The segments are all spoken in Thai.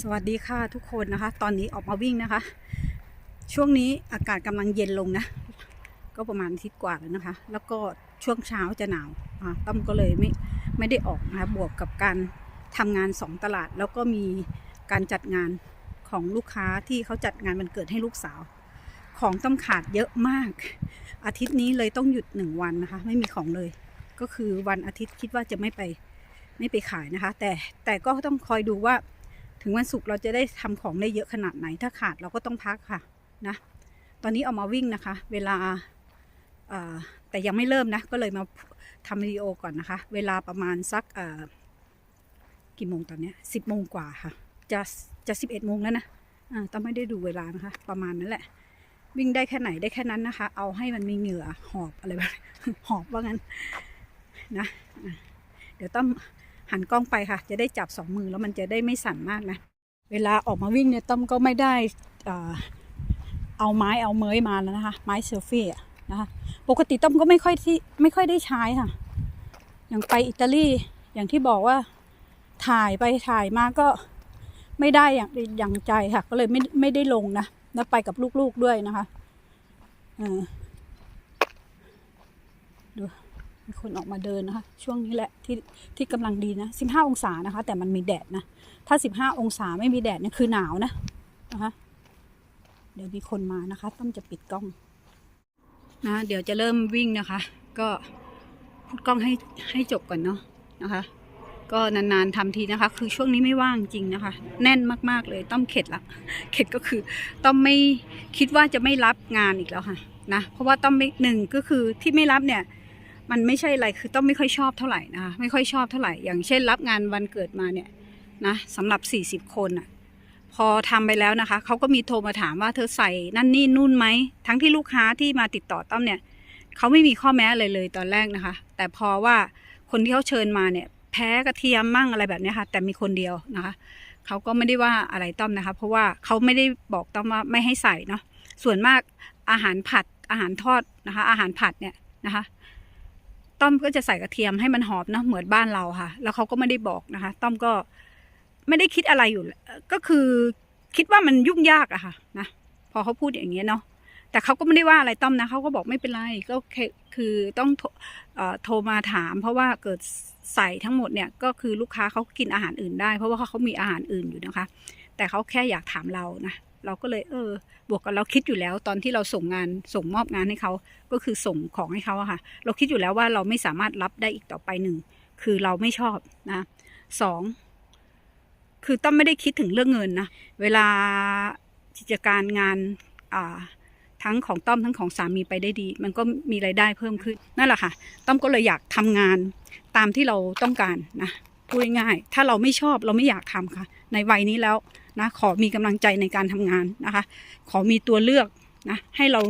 สวัสดีค่ะทุกคนนะคะ ตอนนี้ออกมาวิ่งนะคะ ช่วงนี้อากาศกำลังเย็นลงนะ ก็ประมาณอาทิตย์กว่าแล้วนะคะ แล้วก็ช่วงเช้าจะหนาวอ่าต้อมก็เลยไม่ไม่ได้ออกนะคะบวกกับการทำงานสองตลาด แล้วก็มีการจัดงานของลูกค้าที่เขาจัดงานวันเกิดให้ลูกสาว ของต้องขาดเยอะมาก อาทิตย์นี้เลยต้องหยุดหนึ่งวันนะคะ ไม่มีของเลย ก็คือวันอาทิตย์คิดว่าจะไม่ไปไม่ไปขายนะคะ แต่แต่ก็ต้องคอยดูว่า ถึงวันศุกร์เราจะได้ทำของได้เยอะขนาดไหน ถ้าขาดเราก็ต้องพักค่ะนะ ตอนนี้เอามาวิ่งนะคะ เวลาแต่ยังไม่เริ่มนะ ก็เลยมาทำวิดีโอก่อนนะคะ เวลาประมาณสักกี่โมงตอนนี้สิบโมงกว่าค่ะ จะจะสิบเอ็ดโมงแล้วนะต้องไม่ได้ดูเวลานะคะ ประมาณนั้นแหละ วิ่งได้แค่ไหนได้แค่นั้นนะคะ เอาให้มันมีเหงื่อหอบอะไรแบบหอบว่างั้นนะะเดี๋ยวต้อง หันกล้องไปค่ะ จะได้จับสองมือแล้วมันจะได้ไม่สั่นมากนะ เวลาออกมาวิ่งเนี่ยต้อมก็ไม่ได้เอาไม้เอาเมยมาแล้วนะคะ ไม้เซลฟี่ะนะคะปกติต้อมก็ไม่ค่อยที่ไม่ค่อยได้ใช้ค่ะ อย่างไปอิตาลีอย่างที่บอกว่าถ่ายไปถ่ายมาก็ไม่ได้อย่างอย่างใจค่ะ ก็เลยไม่ไม่ได้ลงนะแล้วไปกับลูกๆด้วยนะคะเออดูีคนออกมาเดินนะคะ ช่วงนี้แหละที่ที่กำลังดีนะ 15 องศานะคะ แต่มันมีแดดนะ ถ้า 15 องศาไม่มีแดดเนี่ยคือหนาวนะนะคะเดี๋ยวมีคนมานะคะ ต้องจะปิดกล้องนะเดี๋ยวจะเริ่มวิ่งนะคะ ก็พูดกล้องให้ให้จบก่อนเนาะนะคะ ก็นานๆทำทีนะคะ คือช่วงนี้ไม่ว่างจริงนะคะ แน่นมากๆเลยต้อมเข็ดละ เข็ดก็คือต้อมไม่คิดว่าจะไม่รับงานอีกแล้วค่ะนะเพราะว่าต้อมไม่หนึ่งก็คือที่ไม่รับเนี่ย มันไม่ใช่อะไรคือต้องไม่ค่อยชอบเท่าไหร่นะคะไม่ค่อยชอบเท่าไหร่ อย่างเช่น รับงานวันเกิดมาเนี่ยนะสำหรับ 40 คนอะพอทำไปแล้วนะคะเขาก็มีโทรมาถามว่าเธอใส่นั่นนี่นู่นไหมทั้งที่ลูกค้าที่มาติดต่อต้อมเนี่ยเขาไม่มีข้อแม้อะไรเลยตอนแรกนะคะ แต่พอว่าคนที่เขาเชิญมาเนี่ย แพ้กระเทียมมั่งอะไรแบบนี้ค่ะ แต่มีคนเดียวนะคะเขาก็ไม่ได้ว่าอะไรต้อมนะคะ เพราะว่าเขาไม่ได้บอกต้อมว่าไม่ให้ใส่เนาะส่วนมากอาหารผัดอาหารทอดนะคะ อาหารผัดเนี่ยนะคะ ต้อมก็จะใส่กระเทียมให้มันหอมเนาะเหมือนบ้านเราค่ะ แล้วเขาก็ไม่ได้บอกนะคะ ต้อมก็ไม่ได้คิดอะไรอยู่ ก็คือคิดว่ามันยุ่งยากอะค่ะนะพอเขาพูดอย่างเงี้ยเนาะแต่เขาก็ไม่ได้ว่าอะไรต้อมนะเขาก็บอกไม่เป็นไรก็คือต้องโทรเอ่อโทรมาถาม เพราะว่าเกิดใส่ทั้งหมดเนี่ยก็คือลูกค้าเขากินอาหารอื่นได้ เพราะว่าเขามีอาหารอื่นอยู่นะคะ แต่เขาแค่อยากถามเรานะ เราก็เลยเออ บวกกับเราคิดอยู่แล้ว ตอนที่เราส่งงานส่งมอบงานให้เขาก็คือส่งของให้เขาอะค่ะ เราคิดอยู่แล้วว่าเราไม่สามารถรับได้อีกต่อไปหนึ่งคือเราไม่ชอบนะสองคือต้อมไม่ได้คิดถึงเรื่องเงินนะเวลากิจการงานอ่าทั้งของต้อมทั้งของสามีไปได้ดี มันก็มีรายได้เพิ่มขึ้นนั่นแหละค่ะ ต้อมก็เลยอยากทำงานตามที่เราต้องการนะพูดง่ายๆถ้าเราไม่ชอบเราไม่อยากทำค่ะ ในวัยนี้แล้ว นะขอมีกำลังใจในการทำงานนะคะ ขอมีตัวเลือกนะให้เรา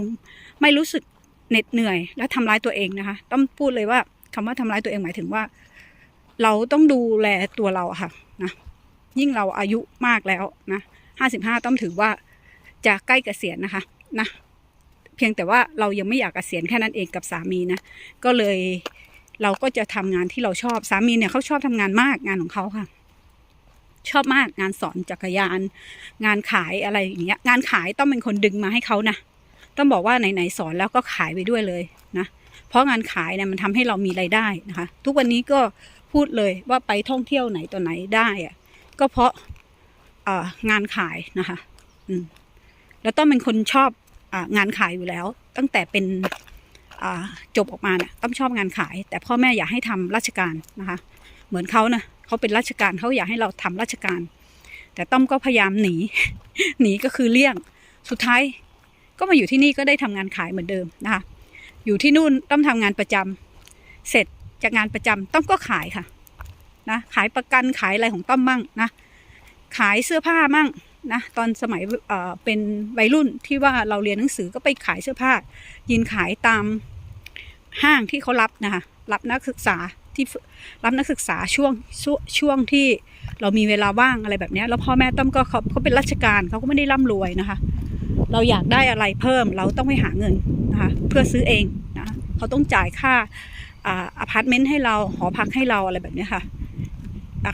ไม่รู้สึกเหน็ดเหนื่อย และทำร้ายตัวเองนะคะ ต้องพูดเลยว่าคำว่าทำร้ายตัวเองหมายถึงว่า เราต้องดูแลตัวเราค่ะนะยิ่งเราอายุมากแล้วนะห้าสิบห้าต้องถือว่าจะใกล้เกษียณนะคะนะเพียงแต่ว่าเรายังไม่อยากเกษียณแค่นั้นเองกับสามีนะก็เลยเราก็จะทำงานที่เราชอบสามีเนี่ยเขาชอบทำงานมากงานของเขาค่ะ ชอบมากงานสอนจักรยาน งานขายอะไรอย่างเงี้ยงานขายต้องเป็นคนดึงมาให้เขานะต้องบอกว่าไหนๆสอนแล้วก็ขายไปด้วยเลยนะเพราะงานขายเนี่ยมันทำให้เรามีรายได้นะคะ ทุกวันนี้ก็พูดเลยว่าไปท่องเที่ยวไหนตัวไหนได้อะก็เพราะงานขายนะคะอืมแล้วต้องเป็นคนชอบองานขายอยู่แล้ว ตั้งแต่เป็นจบออกมาเนี่ยต้องชอบงานขาย แต่พ่อแม่อยากให้ทำราชการนะคะ เหมือนเขานะ เขาเป็นราชการเขาอยากให้เราทำราชการ แต่ต้อมก็พยายามหนี หนีก็คือเลี่ยง สุดท้าย ก็มาอยู่ที่นี่ก็ได้ทำงานขายเหมือนเดิมนะคะ อยู่ที่นู่นต้อมทำงานประจำเสร็จจากงานประจำต้อมก็ขายค่ะนะขายประกันขายอะไรของต้อมมั่งนะ ขายเสื้อผ้ามั่งนะตอนสมัยเอ่อเป็นวัยรุ่นที่ว่าเราเรียนหนังสือก็ไปขายเสื้อผ้ายืนขายตามห้างที่เขารับนะคะรับนักศึกษา ที่รับนักศึกษาช่วงช่วงช่วงที่เรามีเวลาว่างอะไรแบบนี้แล้วพ่อแม่ต้อมก็เขาเขาเป็นราชการเขาก็ไม่ได้ร่ำรวยนะคะ เราอยากได้อะไรเพิ่มเราต้องไปหาเงินนะคะเพื่อซื้อเองนะเขาต้องจ่ายค่าอาอพาร์ตเมนต์ให้เราหอพักให้เราอะไรแบบนี้ค่ะ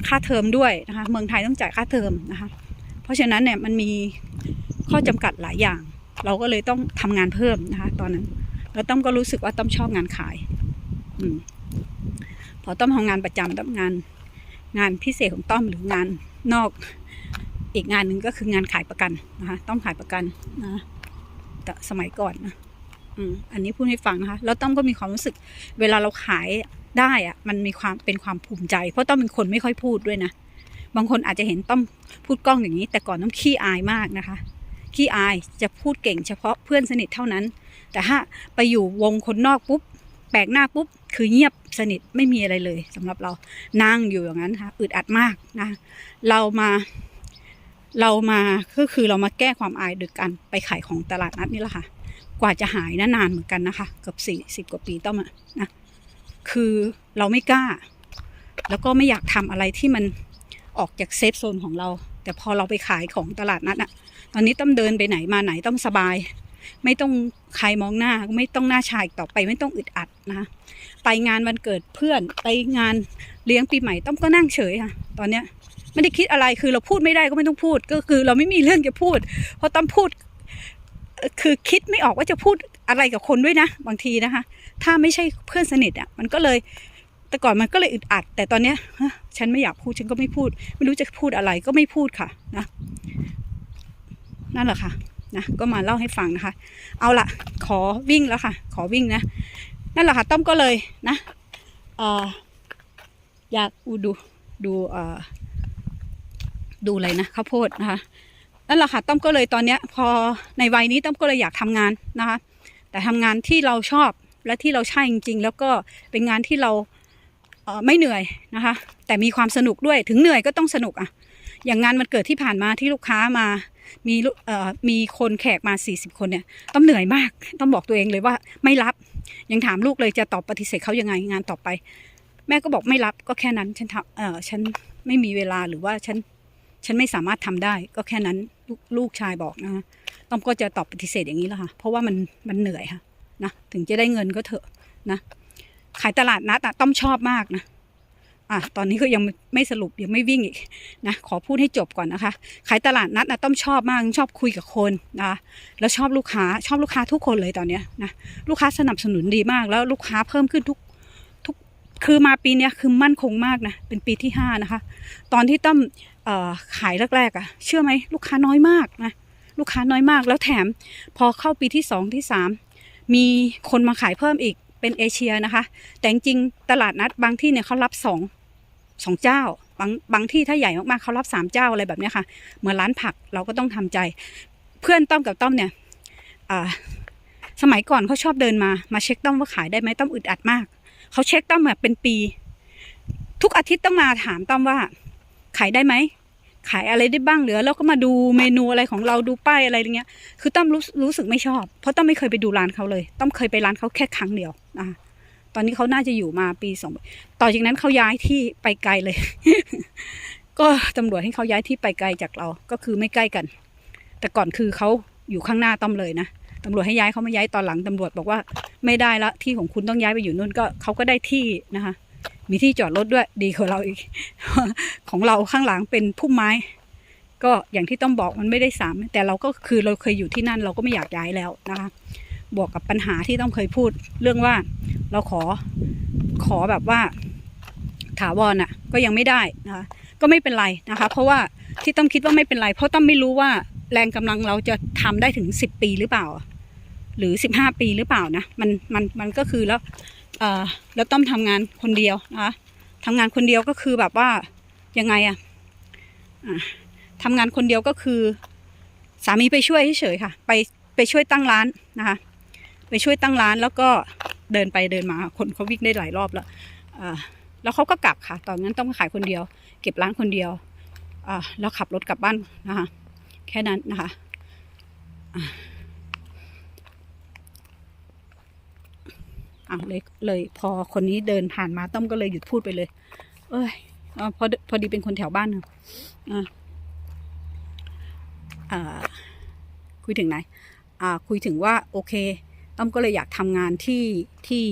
ค่าเทอมด้วยนะคะเมืองไทยต้องจ่ายค่าเทอมนะคะเพราะฉะนั้นเนี่ยมันมีข้อจำกัดหลายอย่าง เราก็เลยต้องทำงานเพิ่มนะคะ ตอนนั้นแล้วต้อมก็รู้สึกว่าต้อมชอบงานขาย อืม อต้อมทำงานประจำต้อมงาน งานพิเศษของต้อมหรืองานนอก อีกงานหนึ่งก็คืองานขายประกันนะคะต้อมขายประกันนะแต่สมัยก่อนนะอันนี้พูดให้ฟังนะคะแล้วต้อมก็มีความรู้สึก เวลาเราขายได้อะมันมีความเป็นความภูมิใจ เพราะต้อมเป็นคนไม่ค่อยพูดด้วยนะบางคนอาจจะเห็นต้อมพูดกล้องอย่างนี้ แต่ก่อนต้อมขี้อายมากนะคะขี้อายจะพูดเก่งเฉพาะเพื่อนสนิทเท่านั้น แต่ถ้าไปอยู่วงคนนอกปุ๊บ แปลกหน้าปุ๊บคือเงียบสนิทไม่มีอะไรเลยสำหรับเรานั่งอยู่อย่างนั้นค่ะอึดอัดมากนะ เรามาเรามาก็คือเรามาแก้ความอายโดยการไปขายของตลาดนัดนี่แหละค่ะ กว่าจะหายนะนานเหมือนกันนะคะเกือบสี่สิบกว่าปีต้องอะนะคือเราไม่กล้า แล้วก็ไม่อยากทำอะไรที่มันออกจากเซฟโซนของเรา แต่พอเราไปขายของตลาดนัดอะตอนนี้ต้องเดินไปไหนมาไหนต้องสบาย ไม่ต้องใครมองหน้า ไม่ต้องหน้าชายต่อไปไม่ต้องอึดอัดนะไปงานวันเกิดเพื่อนไปงานเลี้ยงปีใหม่ต้องก็นั่งเฉยค่ะ ตอนเนี้ยไม่ได้คิดอะไรคือเราพูดไม่ได้ก็ไม่ต้องพูด ก็คือเราไม่มีเรื่องจะพูด เพราะต้องพูด คือคิดไม่ออกว่าจะพูดอะไรกับคนด้วยนะ บางทีนะคะ ถ้าไม่ใช่เพื่อนสนิทอะมันก็เลย แต่ก่อนมันก็เลยอึดอัด แต่ตอนเนี้ยฉันไม่อยากพูดฉันก็ไม่พูด ไม่รู้จะพูดอะไรก็ไม่พูดค่ะนะนั่นแหละค่ะ นะก็มาเล่าให้ฟังนะคะ เอาละขอวิ่งแล้วค่ะ ขอวิ่งนะ นั่นแหละค่ะ ต้อมก็เลยนะเอออยากอูดูดูเออดูอะไรนะข้าวโพดนะคะนั่นแหละค่ะต้อมก็เลยตอนเนี้ย พอในวัยนี้ต้อมก็เลยอยากทำงานนะคะ แต่ทำงานที่เราชอบและที่เราใช่จริง ๆ แล้วก็เป็นงานที่เราเไม่เหนื่อยนะคะ แต่มีความสนุกด้วยถึงเหนื่อยก็ต้องสนุกอะอย่างงานมันเกิดที่ผ่านมาที่ลูกค้ามา มีลูกเอ่อมีคนแขกมา 40 คนเนี่ยต้องเหนื่อยมาก ต้องบอกตัวเองเลยว่าไม่รับ ยังถามลูกเลยจะตอบปฏิเสธเขายังไงงานต่อไป แม่ก็บอกไม่รับก็แค่นั้นฉันทำเออฉันไม่มีเวลาหรือว่าฉันฉันไม่สามารถทำได้ ก็แค่นั้นลูกลูกชายบอกนะต้อมก็จะตอบปฏิเสธอย่างนี้แหละค่ะ เพราะว่ามันมันเหนื่อยค่ะนะถึงจะได้เงินก็เถอะนะขายตลาดนัดอะต้อมชอบมากนะ อะตอนนี้ก็ยังไม่สรุปยังไม่วิ่งอีกนะขอพูดให้จบก่อนนะคะ ขายตลาดนัดนะต้อมชอบมากชอบคุยกับคนนะคะแล้วชอบลูกค้าชอบลูกค้าทุกคนเลยตอนเนี้ยนะลูกค้าสนับสนุนดีมาก แล้วลูกค้าเพิ่มขึ้นทุกทุกคือมาปีเนี้ยคือมั่นคงมากนะเป็นปีที่ห้านะคะ ตอนที่ต้อมขายแรกๆอะ่ะ เชื่อไหมลูกค้าน้อยมากนะลูกค้าน้อยมากแล้วแถมพอเข้าปีที่สองที่สามมีคนมาขายเพิ่มอีกเป็นเอเชียนะคะ แต่จริงตลาดนัดบางที่เนี่ยเขารับสอง สองเจ้าบางบางที่ถ้าใหญ่มากๆเขารับสามเจ้าอะไรแบบนี้ค่ะ เหมือนร้านผักเราก็ต้องทำใจ เพื่อนต้อมกับต้อมเนี่ยสมัยก่อนเขาชอบเดินมามาเช็คต้อมว่าขายได้ไหมต้อมอึดอัดมากเขาเช็คต้อมแบบเป็นปี ทุกอาทิตย์ต้องมาถามต้อมว่า ขายได้ไหมขายอะไรได้บ้างเหลือแล้วก็มาดูเมนูอะไรของเราดูป้ายอะไรอย่างเงี้ย คือต้อมรู้รู้สึกไม่ชอบ เพราะต้อมไม่เคยไปดูร้านเขาเลย ต้อมเคยไปร้านเขาแค่ครั้งเดียวนะคะ ตอนนี้เขาน่าจะอยู่มาปีสองปีต่อจากนั้นเขาย้ายที่ไปไกลเลย ก็ตำรวจให้เขาย้ายที่ไปไกลจากเราก็คือไม่ใกล้กัน แต่ก่อนคือเขาอยู่ข้างหน้าต้อมเลยนะตำรวจให้ย้ายเขามาย้ายตอนหลังตำรวจบอกว่าไม่ได้ละที่ของคุณต้องย้ายไปอยู่นู่นก็เขาก็ได้ที่นะคะ มีที่จอดรถด้วยดีกว่าเราอีก ของเราข้างหลังเป็นพุ่มไม้ ก็อย่างที่ต้องบอกมันไม่ได้สามแต่เราก็คือเราเคยอยู่ที่นั่นเราก็ไม่อยากย้ายแล้วนะคะ บวกกับปัญหาที่ต้องเคยพูด เรื่องว่าเราขอขอแบบว่าถาวรอะก็ยังไม่ได้นะคะก็ไม่เป็นไรนะคะ เพราะว่าที่ต้องคิดว่าไม่เป็นไร เพราะต้องไม่รู้ว่าแรงกำลังเราจะทำได้ถึงสิบปีหรือเปล่า หรือสิบห้าปีหรือเปล่านะมันมันมันก็คือแล้วเอ่อแล้วต้อมทำงานคนเดียวนะคะทำงานคนเดียวก็คือแบบว่ายังไงอะอะทำงานคนเดียวก็คือ สามีไปช่วยเฉยๆค่ะ ไปไปช่วยตั้งร้านนะคะ ไปช่วยตั้งร้านแล้วก็เดินไปเดินมา คนเขาวิ่งได้หลายรอบแล้วแล้วเขาก็กลับค่ะ ตอนนั้นต้องขายคนเดียว เก็บร้านคนเดียวแล้วขับรถกลับบ้านนะคะ แค่นั้นนะคะอะเลยเลยพอคนนี้เดินผ่านมาต้อมก็เลยหยุดพูดไปเลย เอ้ยอพอพอดีเป็นคนแถวบ้านน่ะอ่าคุยถึงไหนอ่าคุยถึงว่าโอเค อมก็เลยอยากทำงานที่ที่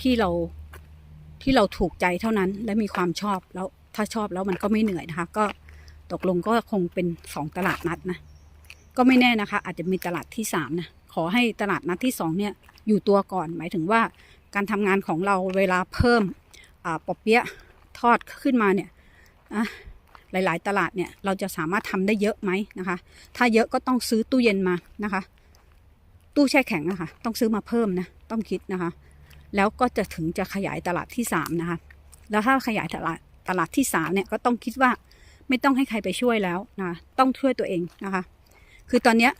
ที่เราที่เราถูกใจเท่านั้น และมีความชอบแล้วถ้าชอบแล้วมันก็ไม่เหนื่อยนะคะ ก็ตกลงก็คงเป็นสองตลาดนัดนะ ก็ไม่แน่นะคะ อาจจะมีตลาดที่สามนะขอให้ตลาดนัดที่สองเนี่ยอยู่ตัวก่อน หมายถึงว่าการทำงานของเราเวลาเพิ่มอ่าปอบเปี๊ยะทอดขึ้นมาเนี่ยนะหลาย ๆ ตลาดเนี่ยเราจะสามารถทำได้เยอะไหมนะคะ ถ้าเยอะก็ต้องซื้อตู้เย็นมานะคะ ตู้แช่แข็งนะคะต้องซื้อมาเพิ่มนะ ต้องคิดนะคะ แล้วก็จะถึงจะขยายตลาดที่สามนะคะ แล้วถ้าขยายตลาดตลาดที่สามเนี่ยก็ต้องคิดว่าไม่ต้องให้ใครไปช่วยแล้วนะ ต้องช่วยตัวเองนะคะ คือตอนเนี้ย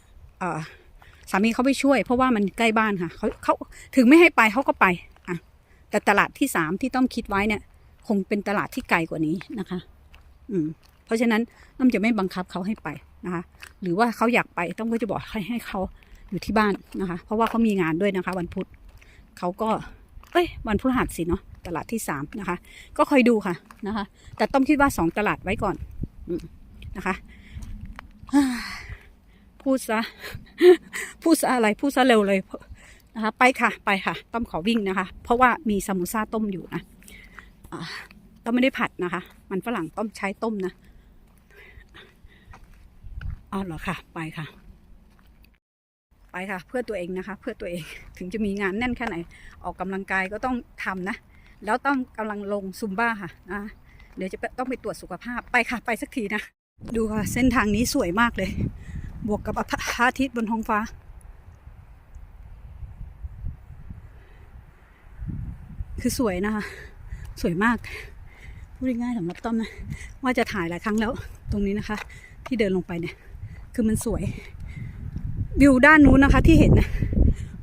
สามีเขาไปช่วย เพราะว่ามันใกล้บ้านค่ะเขาเขาถึงไม่ให้ไปเขาก็ไปอะแต่ตลาดที่สามที่ต้องคิดไว้เนี่ย คงเป็นตลาดที่ไกลกว่านี้นะคะ อืม เพราะฉะนั้นน้อมจะไม่บังคับเขาให้ไปนะคะ หรือว่าเขาอยากไปต้องก็จะบอกให้ให้เขา อยู่ที่บ้านนะคะ เพราะว่าเขามีงานด้วยนะคะ วันพุธเขาก็ เอ้ย วันพฤหัสสิเนาะตลาดที่สามนะคะ ก็คอยดูค่ะนะคะ แต่ต้องคิดว่าสองตลาดไว้ก่อนนะคะพูดซะพูดซะอะไรพูดซะเร็วเลยนะคะ ไปค่ะไปค่ะ ต้อมขอวิ่งนะคะ เพราะว่ามีซามูซ่าต้มอยู่นะต้อมไม่ได้ผัดนะคะ มันฝรั่งต้มใช้ต้มนะอ๋อเหรอค่ะ ไปค่ะ ไปค่ะ เพื่อตัวเองนะคะ เพื่อตัวเองถึงจะมีงานแน่นแค่ไหน ออกกำลังกายก็ต้องทำนะ แล้วต้องกำลังลงซุมบ้าค่ะนะเดี๋ยวจะต้องไปตรวจสุขภาพไปค่ะ ไปสักทีนะ ดูค่ะ เส้นทางนี้สวยมากเลย บวกกับพระอาทิตย์บนท้องฟ้า คือสวยนะคะ สวยมากพูดง่ายๆสำหรับต้อมนะ ว่าจะถ่ายหลายครั้งแล้วตรงนี้นะคะ ที่เดินลงไปเนี่ย คือมันสวย วิวด้านนู้นนะคะที่เห็นนะ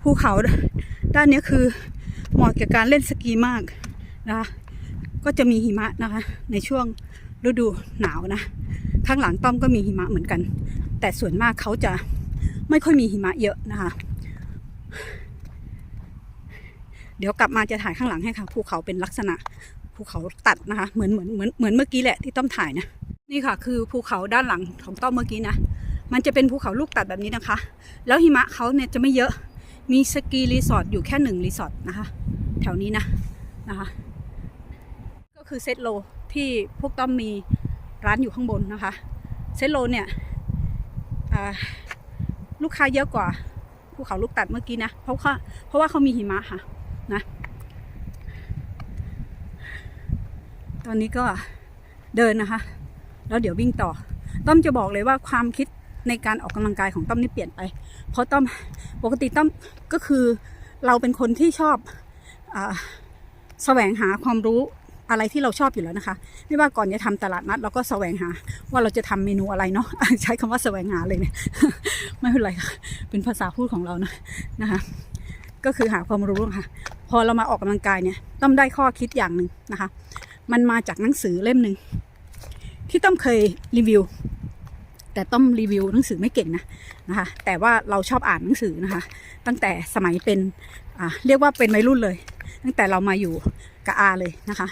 ภูเขาด้านนี้คือเหมาะกับการเล่นสกีมากนะคะก็จะมีหิมะนะคะ ในช่วงฤดูหนาวนะ ข้างหลังต้อมก็มีหิมะเหมือนกัน แต่ส่วนมากเขาจะไม่ค่อยมีหิมะเยอะนะคะ เดี๋ยวกลับมาจะถ่ายข้างหลังให้ค่ะภูเขาเป็นลักษณะภูเขาตัดนะคะเหมือนเหมือนเหมือนเหมือนเมื่อกี้แหละที่ต้อมถ่ายนะ นี่ค่ะ คือภูเขาด้านหลังของต้อมเมื่อกี้นะ มันจะเป็นภูเขาลูกตัดแบบนี้นะคะ แล้วหิมะเขาเนี่ยจะไม่เยอะ มีสกีรีสอร์ทอยู่แค่หนึ่งรีสอร์ทนะคะ แถวนี้นะนะคะ ก็คือเซตโลที่พวกต้อมมีร้านอยู่ข้างบนนะคะ เซตโลเนี่ยลูกค้าเยอะกว่าภูเขาลูกตัดเมื่อกี้นะ เพราะว่าเพราะว่าเขามีหิมะค่ะนะ ตอนนี้ก็เดินนะคะ แล้วเดี๋ยววิ่งต่อ ต้อมจะบอกเลยว่าความคิด ในการออกกำลังกายของต้อมนี่เปลี่ยนไป เพราะต้อมปกติต้อมก็คือเราเป็นคนที่ชอบอแสวงหาความรู้อะไรที่เราชอบอยู่แล้วนะคะ ไม่ว่าก่อนจะทำตลาดนัดเราก็แสวงหา ว่าเราจะทำเมนูอะไรเนาะใช้คำว่าแสวงหาเลยเนี่ยไม่เป็นไรค่ะเป็นภาษาพูดของเรานะนะคะ ก็คือหาความรู้ค่ะ พอเรามาออกกำลังกายเนี่ย ต้อมได้ข้อคิดอย่างหนึ่งนะคะ มันมาจากหนังสือเล่มหนึ่งที่ต้อมเคยรีวิว แต่ต้อมรีวิวหนังสือไม่เก่งนะนะคะแต่ว่าเราชอบอ่านหนังสือนะคะ ตั้งแต่สมัยเป็นเรียกว่าเป็นวัยรุ่นเลย ตั้งแต่เรามาอยู่กับอาเลยนะคะ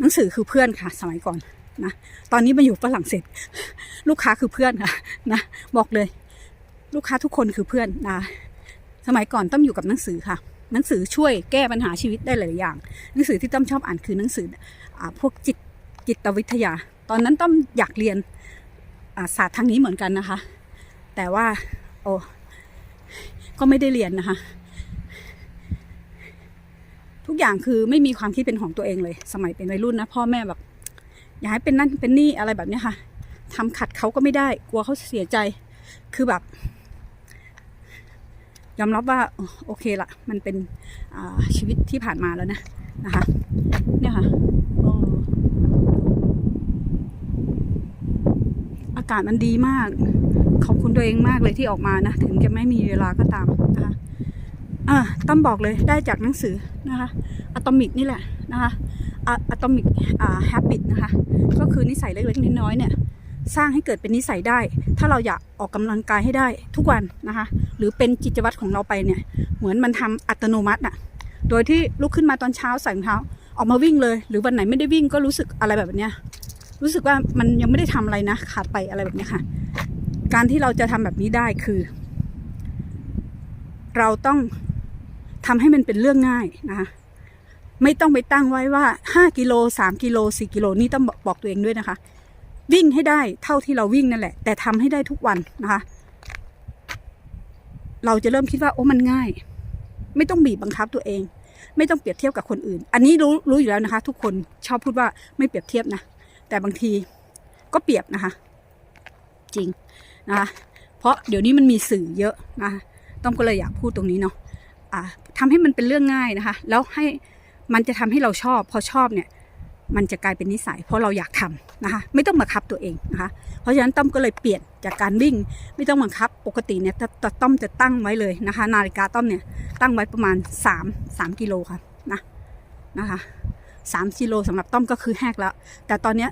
หนังสือคือเพื่อนค่ะ สมัยก่อนนะตอนนี้มาอยู่ฝรั่งเศสลูกค้าคือเพื่อนค่ะนะบอกเลย ลูกค้าทุกคนคือเพื่อนนะสมัยก่อนต้อมอยู่กับหนังสือค่ะ หนังสือช่วยแก้ปัญหาชีวิตได้หลายอย่าง หนังสือที่ต้อมชอบอ่านคือหนังสืออพวกจิตจิตวิทยา ตอนนั้นต้อมอยากเรียน ศาสตร์ทางนี้เหมือนกันนะคะ แต่ว่า โอ้ก็ไม่ได้เรียนนะคะ ทุกอย่างคือไม่มีความคิดเป็นของตัวเองเลย สมัยเป็นวัยรุ่นนะพ่อแม่แบบอยากให้เป็นนั่นเป็นนี่อะไรแบบเนี้ยค่ะทำขัดเขาก็ไม่ได้ กลัวเขาเสียใจคือแบบ ยอมรับว่าโอเคละมันเป็นชีวิตที่ผ่านมาแล้วนะนะคะ เนี่ยค่ะอากาศมันดีมาก ขอบคุณตัวเองมากเลยที่ออกมานะ ถึงจะไม่มีเวลาก็ตามนะคะอ่าต้อมบอกเลยได้จากหนังสือนะคะอะตอมิกนี่แหละนะคะอะตอมิกอ่าแฮปปิตนะคะ ก็คือนิสัยเล็กๆน้อยๆเนี่ยสร้างให้เกิดเป็นนิสัยได้ ถ้าเราอยากออกกำลังกายให้ได้ทุกวันนะคะ หรือเป็นกิจวัตรของเราไปเนี่ย เหมือนมันทำอัตโนมัติอะโดยที่ลุกขึ้นมาตอนเช้าใส่รองเท้า ออกมาวิ่งเลย หรือวันไหนไม่ได้วิ่งก็รู้สึกอะไรแบบเนี้ย รู้สึกว่ามันยังไม่ได้ทำอะไรนะ ขาดไปอะไรแบบนี้ค่ะ การที่เราจะทำแบบนี้ได้คือ เราต้องทำให้มันเป็นเรื่องง่ายนะคะไม่ต้องไปตั้งไว้ว่า 5กิโล3กิโล4กิโลนี่ต้องบอกตัวเองด้วยนะคะ วิ่งให้ได้เท่าที่เราวิ่งนั่นแหละ แต่ทำให้ได้ทุกวันนะคะ เราจะเริ่มคิดว่าโอ้มันง่าย ไม่ต้องบีบบังคับตัวเอง ไม่ต้องเปรียบเทียบกับคนอื่น อันนี้รู้รู้อยู่แล้วนะคะ ทุกคนชอบพูดว่าไม่เปรียบเทียบนะ แต่บางทีก็เปรียบนะคะ จริงนะคะเพราะเดี๋ยวนี้มันมีสื่อเยอะนะคะต้อมก็เลยอยากพูดตรงนี้เนาะอ่าทำให้มันเป็นเรื่องง่ายนะคะ แล้วให้มันจะทำให้เราชอบ พอชอบเนี่ย มันจะกลายเป็นนิสัย เพราะเราอยากทำนะคะ ไม่ต้องบังคับตัวเองนะคะ เพราะฉะนั้นต้อมก็เลยเปลี่ยนจากการวิ่ง ไม่ต้องบังคับ ปกติเนี่ยตตต้อมจะตั้งไว้เลยนะคะ นาฬิกาต้อมเนี่ยตั้งไว้ประมาณ 3 3กิโลค่ะนะนะคะ 3กิโลสำหรับต้อมก็คือแหกแล้ว แต่ตอนเนี้ย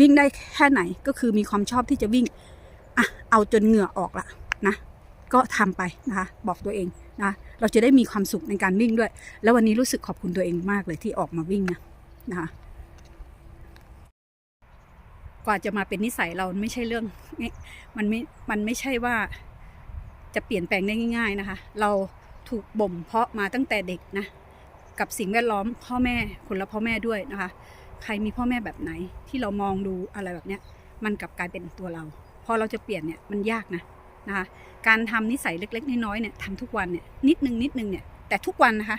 วิ่งได้แค่ไหนก็คือมีความชอบที่จะวิ่งอะเอาจนเหงื่อออกละนะก็ทำไปนะคะบอกตัวเองนะเราจะได้มีความสุขในการวิ่งด้วย แล้ววันนี้รู้สึกขอบคุณตัวเองมากเลยที่ออกมาวิ่งนะนะคะกว่าจะมาเป็นนิสัยเราไม่ใช่เรื่องมันไม่มันไม่ใช่ว่าจะเปลี่ยนแปลงได้ง่าย ๆนะคะ เราถูกบ่มเพาะมาตั้งแต่เด็กนะ กับสิ่งแวดล้อมพ่อแม่คนละพ่อแม่ด้วยนะคะ ใครมีพ่อแม่แบบไหนที่เรามองดูอะไรแบบเนี้ยมันกลับกลายเป็นตัวเรา พอเราจะเปลี่ยนเนี่ยมันยากนะนะคะการทำนิสัยเล็ก ๆ น้อยๆเนี่ยทำทุกวันเนี่ยนิดนึงนิดนึงเนี่ยแต่ทุกวันนะคะ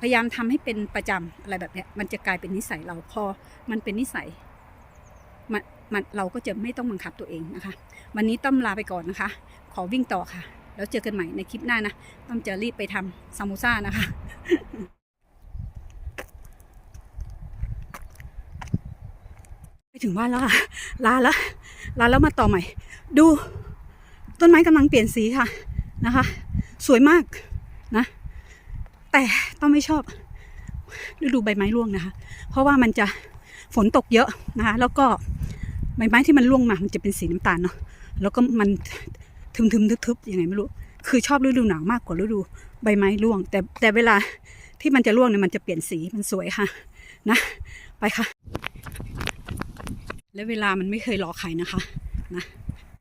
พยายามทำให้เป็นประจำอะไรแบบนี้มันจะกลายเป็นนิสัยเราพอมันเป็นนิสัยมันมันเราก็จะไม่ต้องบังคับตัวเองนะคะ วันนี้ต้อมลาไปก่อนนะคะ ขอวิ่งต่อค่ะ แล้วเจอกันใหม่ในคลิปหน้านะต้อมจะรีบไปทำซามูซ่านะคะไปถึงบ้านแล้วค่ะลาแล้วลาแล้วมาต่อใหม่ ดูต้นไม้กำลังเปลี่ยนสีค่ะนะคะ สวยมากนะ แต่ต้องไม่ชอบฤดูใบไม้ร่วงนะคะ เพราะว่ามันจะฝนตกเยอะนะคะ แล้วก็ใบไม้ที่มันร่วงมา มันจะเป็นสีน้ำตาลเนาะ แล้วก็มัน ทึมๆทึบๆยังไงไม่รู้ คือชอบฤดูหนาวมากกว่าฤดูใบไม้ร่วง แต่แต่เวลาที่มันจะร่วงเนี่ยมันจะเปลี่ยนสีมันสวยค่ะ นะ ไปค่ะ และเวลามันไม่เคยรอใครนะคะ นะ